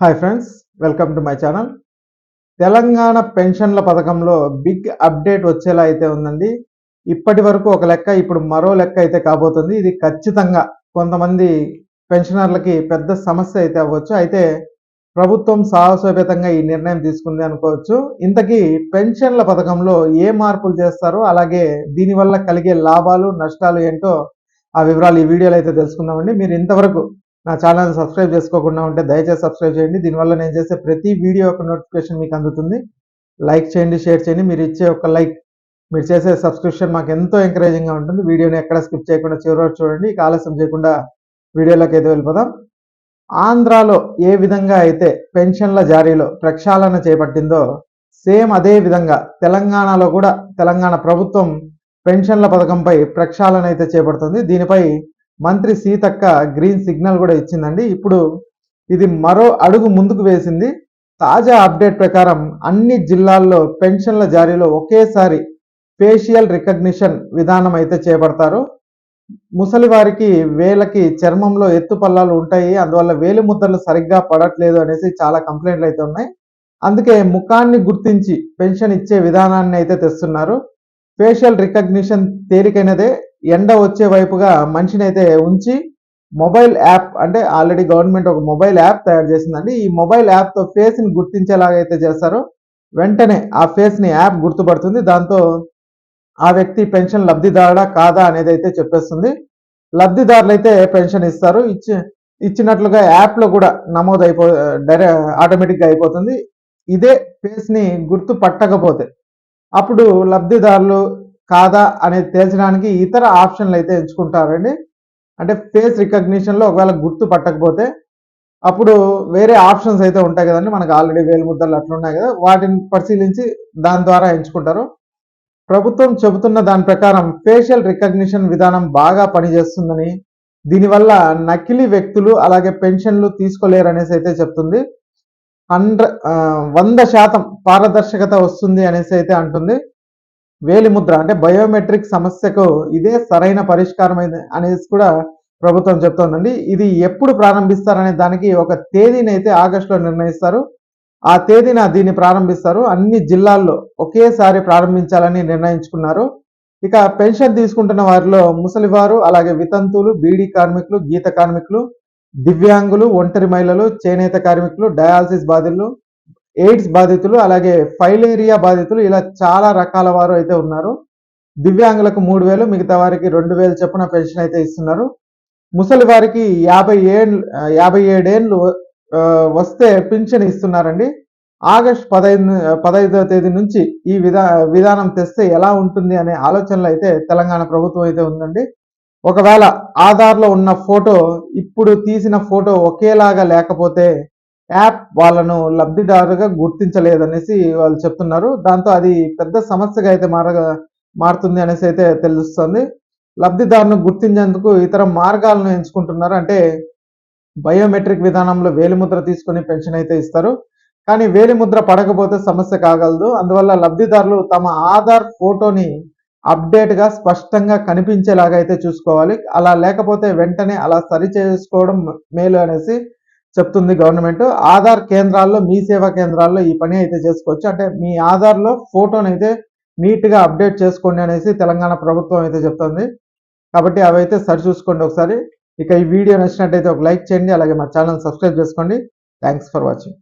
Hi friends welcome to my channel Telangana పెన్షన్ల పథకంలో big update వచ్చేలా అయితే ఉందండి. ఇప్పటి వరకు ఒక లెక్క ఇప్పుడు మరో లెక్క అయితే కాబోతుంది. ఇది ఖచ్చితంగా కొంతమంది పెన్షనర్లకి పెద్ద సమస్య అయితే అవ్వచ్చు. అయితే ప్రభుత్వం సాహసోపేతంగా ఈ నిర్ణయం తీసుకుంది అనుకోవచ్చు. ఇంతకీ పెన్షన్ల పథకంలో ఏ మార్పులు చేస్తారో అలాగే దీనివల్ల కలిగే లాభాలు నష్టాలు ఏంటో ఆ వివరాలు ఈ వీడియోలో అయితే తెలుసుకుందామండి. మీరు ఇంతవరకు నా ఛానల్ సబ్స్క్రైబ్ చేసుకోకుండా ఉంటే దయచేసి సబ్స్క్రైబ్ చేయండి. దీనివల్ల నేను చేసే ప్రతి వీడియో యొక్క నోటిఫికేషన్ మీకు అందుతుంది. లైక్ చేయండి షేర్ చేయండి. మీరు ఇచ్చే ఒక లైక్ మీరు చేసే సబ్స్క్రిప్షన్ మాకు ఎంతో ఎంకరేజింగ్గా ఉంటుంది. వీడియోని ఎక్కడ స్కిప్ చేయకుండా చివరి చూడండి. ఇక ఆలస్యం చేయకుండా వీడియోలోకి అయితే వెళ్ళిపోదాం. ఆంధ్రాలో ఏ విధంగా అయితే పెన్షన్ల జారీలో ప్రక్షాళన చేపట్టిందో సేమ్ అదే విధంగా తెలంగాణలో కూడా తెలంగాణ ప్రభుత్వం పెన్షన్ల పథకంపై ప్రక్షాళన అయితే చేపడుతుంది. దీనిపై మంత్రి సీతక్క గ్రీన్ సిగ్నల్ కూడా ఇచ్చిందండి. ఇప్పుడు ఇది మరో అడుగు ముందుకు వేసింది. తాజా అప్డేట్ ప్రకారం అన్ని జిల్లాల్లో పెన్షన్ల జారీలో ఒకేసారి ఫేషియల్ రికగ్నిషన్ విధానం అయితే చేపడతారు. ముసలి వారికి వేలకి చర్మంలో ఎత్తు పల్లాలు ఉంటాయి. అందువల్ల వేలి ముద్రలు సరిగ్గా పడట్లేదు అనేసి చాలా కంప్లైంట్లు అయితే ఉన్నాయి. అందుకే ముఖాన్ని గుర్తించి పెన్షన్ ఇచ్చే విధానాన్ని అయితే తెస్తున్నారు. ఫేషియల్ రికగ్నిషన్ తేలికైనదే. ఎండ వచ్చే వైపుగా మనిషిని అయితే ఉంచి మొబైల్ యాప్ అంటే ఆల్రెడీ గవర్నమెంట్ ఒక మొబైల్ యాప్ తయారు చేసిందండి. ఈ మొబైల్ యాప్తో ఫేస్ని గుర్తించేలాగా అయితే చేస్తారో వెంటనే ఆ ఫేస్ని యాప్ గుర్తుపడుతుంది. దాంతో ఆ వ్యక్తి పెన్షన్ లబ్ధిదారుడా కాదా అనేది అయితే చెప్పేస్తుంది. లబ్ధిదారులు అయితే పెన్షన్ ఇస్తారు. ఇచ్చి ఇచ్చినట్లుగా యాప్లో కూడా నమోదు అయిపో డైరె ఆటోమేటిక్గా అయిపోతుంది. ఇదే ఫేస్ని గుర్తు పట్టకపోతే అప్పుడు లబ్ధిదారులు కాదా అనేది తేల్చడానికి ఇతర ఆప్షన్లు అయితే ఎంచుకుంటారండి. అంటే ఫేస్ రికగ్నిషన్లో ఒకవేళ గుర్తు పట్టకపోతే అప్పుడు వేరే ఆప్షన్స్ అయితే ఉంటాయి కదండి. మనకు ఆల్రెడీ వేలు ముద్దలు అట్లున్నాయి కదా వాటిని పరిశీలించి దాని ద్వారా ఎంచుకుంటారు. ప్రభుత్వం చెబుతున్న దాని ప్రకారం ఫేషియల్ రికగ్నిషన్ విధానం బాగా పనిచేస్తుందని దీనివల్ల నకిలీ వ్యక్తులు అలాగే పెన్షన్లు తీసుకోలేరు అనేసి అయితే చెప్తుంది. హండ్రెడ్ వంద శాతం పారదర్శకత వస్తుంది అనేసి అయితే అంటుంది. వేలిముద్ర అంటే బయోమెట్రిక్ సమస్యకు ఇదే సరైన పరిష్కారం అనేసి కూడా ప్రభుత్వం చెప్తోందండి. ఇది ఎప్పుడు ప్రారంభిస్తారనే దానికి ఒక తేదీని అయితే ఆగస్టులో నిర్ణయిస్తారు. ఆ తేదీన దీన్ని ప్రారంభిస్తారు. అన్ని జిల్లాల్లో ఒకేసారి ప్రారంభించాలని నిర్ణయించుకున్నారు. ఇక పెన్షన్ తీసుకుంటున్న వారిలో ముసలివారు అలాగే వితంతువులు బీడీ కార్మికులు గీత కార్మికులు దివ్యాంగులు ఒంటరి మహిళలు చేనేత కార్మికులు డయాలసిస్ బాధితులు ఎయిడ్స్ బాధితులు అలాగే ఫైలేరియా బాధితులు ఇలా చాలా రకాల వారు అయితే ఉన్నారు. దివ్యాంగులకు మూడు వేలు మిగతా వారికి రెండు వేలు చొప్పున పెన్షన్ అయితే ఇస్తున్నారు. ముసలి వారికి యాభై ఏళ్ళు యాభై ఏడేళ్ళు వస్తే పింఛన్ ఇస్తున్నారండి. ఆగస్ట్ పదహైదు పదహైదవ తేదీ నుంచి ఈ విధా విధానం తెస్తే ఎలా ఉంటుంది అనే ఆలోచనలు అయితే తెలంగాణ ప్రభుత్వం అయితే ఉందండి. ఒకవేళ ఆధార్లో ఉన్న ఫోటో ఇప్పుడు తీసిన ఫోటో ఒకేలాగా లేకపోతే యాప్ వాళ్ళను లబ్ధిదారుగా గుర్తించలేదనేసి వాళ్ళు చెప్తున్నారు. దాంతో అది పెద్ద సమస్యగా అయితే మార మారుతుంది అనేసి అయితే తెలుస్తుంది. లబ్ధిదారును గుర్తించేందుకు ఇతర మార్గాలను ఎంచుకుంటున్నారు. అంటే బయోమెట్రిక్ విధానంలో వేలిముద్ర తీసుకుని పెన్షన్ అయితే ఇస్తారు. కానీ వేలిముద్ర పడకపోతే సమస్య కాగలదు. అందువల్ల లబ్ధిదారులు తమ ఆధార్ ఫోటోని అప్డేట్గా స్పష్టంగా కనిపించేలాగా అయితే చూసుకోవాలి. అలా లేకపోతే వెంటనే అలా సరి చేసుకోవడం మేలు అనేసి చెప్తుంది గవర్నమెంట్ ఆధార్ కేంద్రాల్లో మీ సేవా కేంద్రాల్లో ఈ పని అయితే చేసుకోవచ్చు. అంటే మీ ఆధార్లో ఫోటోని అయితే నీట్గా అప్డేట్ చేసుకోండి అనేసి తెలంగాణ ప్రభుత్వం అయితే చెప్తుంది. కాబట్టి అవైతే సరి చూసుకోండి ఒకసారి. ఇక ఈ వీడియో నచ్చినట్టయితే ఒక లైక్ చేయండి. అలాగే మా ఛానల్ సబ్స్క్రైబ్ చేసుకోండి. Thanks for watching